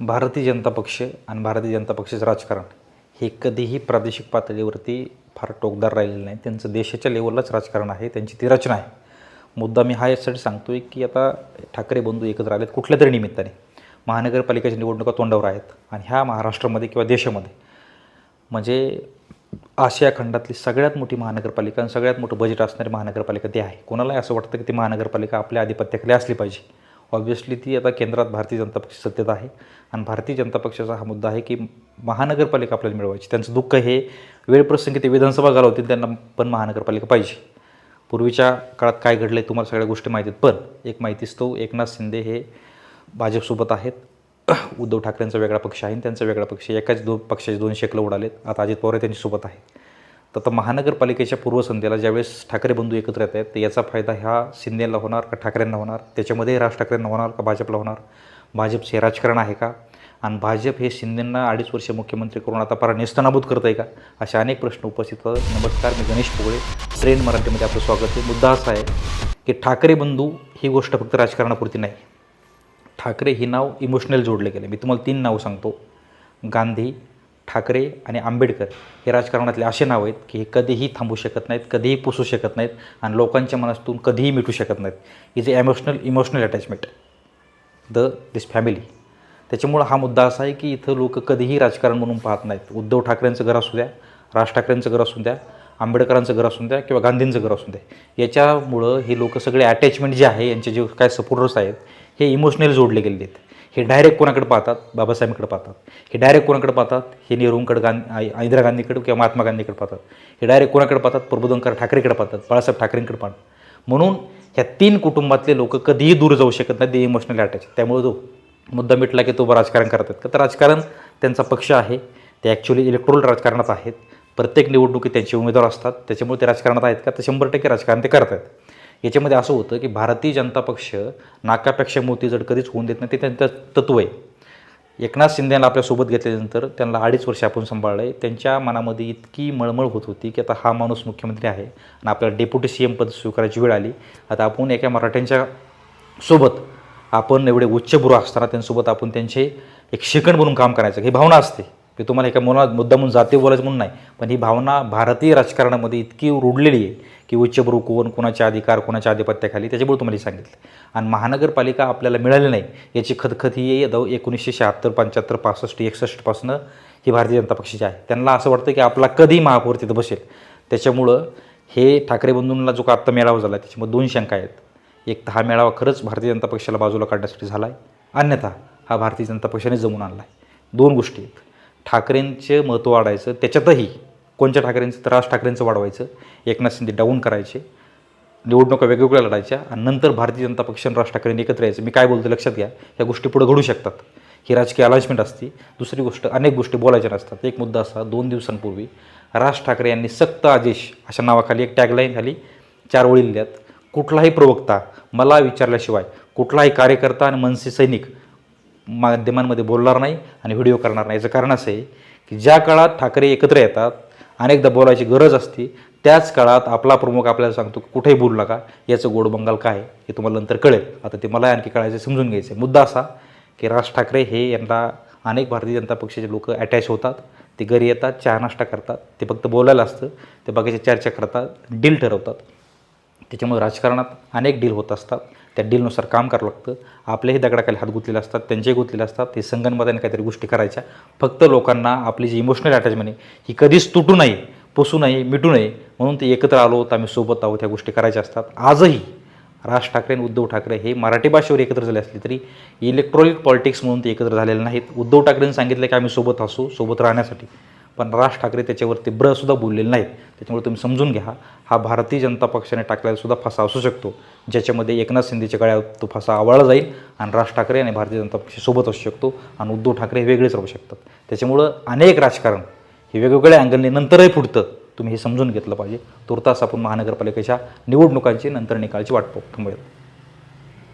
भारतीय जनता पक्ष आणि भारतीय जनता पक्षाचं राजकारण हे कधीही प्रादेशिक पातळीवरती फार टोकदार राहिलेलं नाही. त्यांचं देशाच्या लेवललाच राजकारण आहे त्यांची ती रचना आहे. मुद्दा मी हा यासाठी सांगतोय की आता ठाकरे बंधू एकत्र आलेत कुठल्या तरी निमित्ताने. महानगरपालिकेच्या निवडणुका तोंडावर आहेत आणि ह्या महाराष्ट्रामध्ये किंवा देशामध्ये. म्हणजे आशिया खंडातली सगळ्यात मोठी महानगरपालिका आणि सगळ्यात मोठं बजेट असणारी महानगरपालिका ते आहे. कोणालाही असं वाटतं की ती महानगरपालिका आपल्या आधिपत्याखाली असली पाहिजे. ऑब्व्हियसली ती आता केंद्रात भारतीय जनता पक्ष सत्तेत आहे. आणि भारतीय जनता पक्षाचा हा मुद्दा आहे की महानगरपालिका आपल्याला मिळवायची. त्यांचं दुःख हे वेळप्रसंगी ते विधानसभा घालवतील त्यांना पण महानगरपालिका पाहिजे. पूर्वीच्या काळात काय घडलं आहे तुम्हाला सगळ्या गोष्टी माहिती आहेत. पण एक माहितीच तो एकनाथ शिंदे हे भाजपसोबत आहेत. उद्धव ठाकरेंचा वेगळा पक्ष आहे आणि त्यांचा वेगळा पक्ष एकाच दोन पक्षाचे दोन शेकलं उडालेत. आता अजित पवार त्यांच्यासोबत आहे. तर आता महानगरपालिकेच्या पूर्वसंध्येला ज्यावेळेस ठाकरे बंधू एकत्र येत आहेत तर याचा फायदा ह्या शिंदेला होणार का ठाकरेंना होणार? त्याच्यामध्ये राज ठाकरेंना होणार का भाजपला होणार? भाजपचे हे राजकारण आहे का? आणि भाजप हे शिंदेंना अडीच वर्ष मुख्यमंत्री करून आता पारा नेस्तनाबूत करत आहे का? असे अनेक प्रश्न उपस्थित नमस्कार मी गणेश पोगळे ट्रेन मराठीमध्ये आपलं स्वागत आहे. मुद्दा असा आहे की ठाकरे बंधू ही गोष्ट फक्त राजकारणापुरती नाही. ठाकरे हे नाव इमोशनल जोडले गेले. मी तुम्हाला तीन नावं सांगतो. गांधी ठाकरे आणि आंबेडकर हे राजकारणातले असे नाव आहेत की हे कधीही थांबू शकत नाहीत कधीही पुसू शकत नाहीत आणि लोकांच्या मनातून कधीही मिटू शकत नाहीत. Is a emotional emotional attachment the this family त्याच्यामुळं हा मुद्दा असा आहे की इथं लोक कधीही राजकारण म्हणून पाहत नाहीत. उद्धव ठाकरेंचं घर असू द्या राज ठाकरेंचं घर असू द्या आंबेडकरांचं घर असू द्या किंवा गांधींचं घर असू द्या. याच्यामुळं हे लोक सगळे अटॅचमेंट जे आहे यांचे जे काय सपोर्टर्स आहेत हे इमोशनली जोडले गेलेले आहेत. हे डायरेक्ट कोणाकडे पाहतात? बाबासाहेबांकडे पाहतात. हे डायरेक्ट कोणाकडे पाहतात? हे नेहरूंकडे गांधी इंदिरा गांधीकडे किंवा महात्मा गांधीकडे पाहतात. हे डायरेक्ट कोणाकडे पाहतात? प्रबोधनकर ठाकरेकडे पाहतात. बाळासाहेब ठाकरेंकडे पाहतात. म्हणून ह्या तीन कुटुंबातले लोक कधीही दूर जाऊ शकत नाही ते इमोशनली अटॅच त्यामुळे जो मुद्दा मिटला की तो राजकारण करतात. का तर राजकारण त्यांचा पक्ष आहे. ते ॲक्च्युली इलेक्ट्रोल राजकारणात आहेत. प्रत्येक निवडणुकीत त्यांचे उमेदवार असतात. त्याच्यामुळे ते राजकारणात आहेत का? तर शंभर टक्के राजकारण ते करत आहेत याच्यामध्ये असं होतं की भारतीय जनता पक्ष नाकापेक्षा मोती जड कधीच होऊन देत नाही. ते त्यांचं तत्व आहे. एकनाथ शिंदेला आपल्यासोबत घेतल्यानंतर त्यांना अडीच वर्ष आपण सांभाळलं आहे त्यांच्या मनामध्ये इतकी मळमळ होत होती की आता हा माणूस मुख्यमंत्री आहे आणि आपल्याला डेप्युटी सी एम पद स्वीकारायची वेळ आली. आता आपण एका मराठ्यांच्या सोबत आपण एवढे उच्चभ्रू असताना त्यांच्यासोबत आपण त्यांचे एक शिकण म्हणून काम करायचं. ही भावना असते की तुम्हाला एका मुला मुद्दा म्हणून जाते बोलायचं म्हणून नाही. पण ही भावना भारतीय राजकारणामध्ये इतकी रुडलेली आहे की उच्चभ्रू कोण कोणाच्या अधिकार कोणाच्या आधिपत्याखाली त्याच्यामुळे तुम्हाला सांगितलं. आणि महानगरपालिका आपल्याला मिळाली नाही याची खतखत ही दौ एकोणीसशे शहात्तर पंच्याहत्तर पासष्ट एकसष्टपासनं ही भारतीय जनता पक्षाची आहे. त्यांना असं वाटतं की आपला कधी महापौर तिथं बसेल. त्याच्यामुळं हे ठाकरे बंधूंना जो का आत्ता मेळावा झाला त्याच्यामध्ये दोन शंका आहेत. एक तर हा मेळावा खरंच भारतीय जनता पक्षाला बाजूला काढण्यासाठी झाला आहे अन्यथा हा भारतीय जनता पक्षाने जमून आणला आहे दोन गोष्टी आहेत. ठाकरेंचे महत्त्व वाढायचं त्याच्यातही कोणत्या ठाकरेंचं तर राज ठाकरेंचं वाढवायचं? एकनाथ शिंदे डाऊन करायचे. निवडणुका वेगवेगळ्या लढायच्या आणि नंतर भारतीय जनता पक्ष आणि राज ठाकरेंनी एकत्र यायचं. मी काय बोलतो लक्षात घ्या. ह्या गोष्टी पुढे घडू शकतात. ही राजकीय अलाजमेंट असते. दुसरी गोष्ट अनेक गोष्टी बोलायच्या नसतात. एक मुद्दा असा दोन दिवसांपूर्वी राज ठाकरे यांनी सक्त आदेश अशा नावाखाली एक टॅगलाईन खाली चार ओळी लिहिल्यात. कुठलाही प्रवक्ता मला विचारल्याशिवाय कुठलाही कार्यकर्ता आणि मनसे सैनिक माध्यमांमध्ये बोलणार नाही आणि व्हिडिओ करणार नाही. याचं कारण असं आहे की ज्या काळात ठाकरे एकत्र येतात अनेकदा बोलायची गरज असते त्याच काळात आपला प्रमुख आपल्याला सांगतो कुठेही बोलू नका. याचं गोड बंगाल काय आहे हे तुम्हाला नंतर कळेल. आता ते मला आणखी कळायचं समजून घ्यायचं मुद्दा असा की राज ठाकरे हे यांना अनेक भारतीय जनता पक्षाचे लोक अटॅच होतात. ते घरी येतात चहा नाश्ता करतात. ते फक्त बोलायला असतं. ते बाकीच्या चर्चा करतात डील ठरवतात. त्याच्यामुळे राजकारणात अनेक डील होत असतात. त्या डीलनुसार काम करावं लागतं. आपलेही दगडाखाली हात गुंतलेले असतात त्यांचेही गुंतलेले असतात. ते संगणमध्ये काहीतरी गोष्टी करायच्या. फक्त लोकांना आपली जी इमोशनल अटॅचमेंट आहे ही कधीच तुटू नये पुसू नये मिटू नये म्हणून ते एकत्र आलो तर आम्ही सोबत आहोत ह्या गोष्टी करायच्या असतात. आजही राज ठाकरे आणि उद्धव ठाकरे हे मराठी भाषेवर एकत्र झाले असले तरी इलेक्ट्रॉनिक पॉलिटिक्स म्हणून ते एकत्र झालेले नाहीत. उद्धव ठाकरेंनी सांगितलं की आम्ही सोबत असू सोबत राहण्यासाठी. पण राज ठाकरे त्याच्यावरती ब्रसुद्धा बोललेले नाहीत. त्याच्यामुळे तुम्ही समजून घ्या. हा भारतीय जनता पक्षाने टाकलेला सुद्धा फसा असू शकतो. ज्याच्यामध्ये एकनाथ शिंदेच्या गळ्यात तो फसा आवळला जाईल आणि राज ठाकरे आणि भारतीय जनता पक्ष सोबत असू शकतो आणि उद्धव ठाकरे हे वेगळेच राहू शकतात. त्याच्यामुळं अनेक राजकारण हे वेगवेगळ्या अँगलने नंतरही फुटतं तुम्ही हे समजून घेतलं पाहिजे. तुर्तास आपण महानगरपालिकेच्या निवडणुकांची नंतर निकालची वाट पाहू. थांबूयात.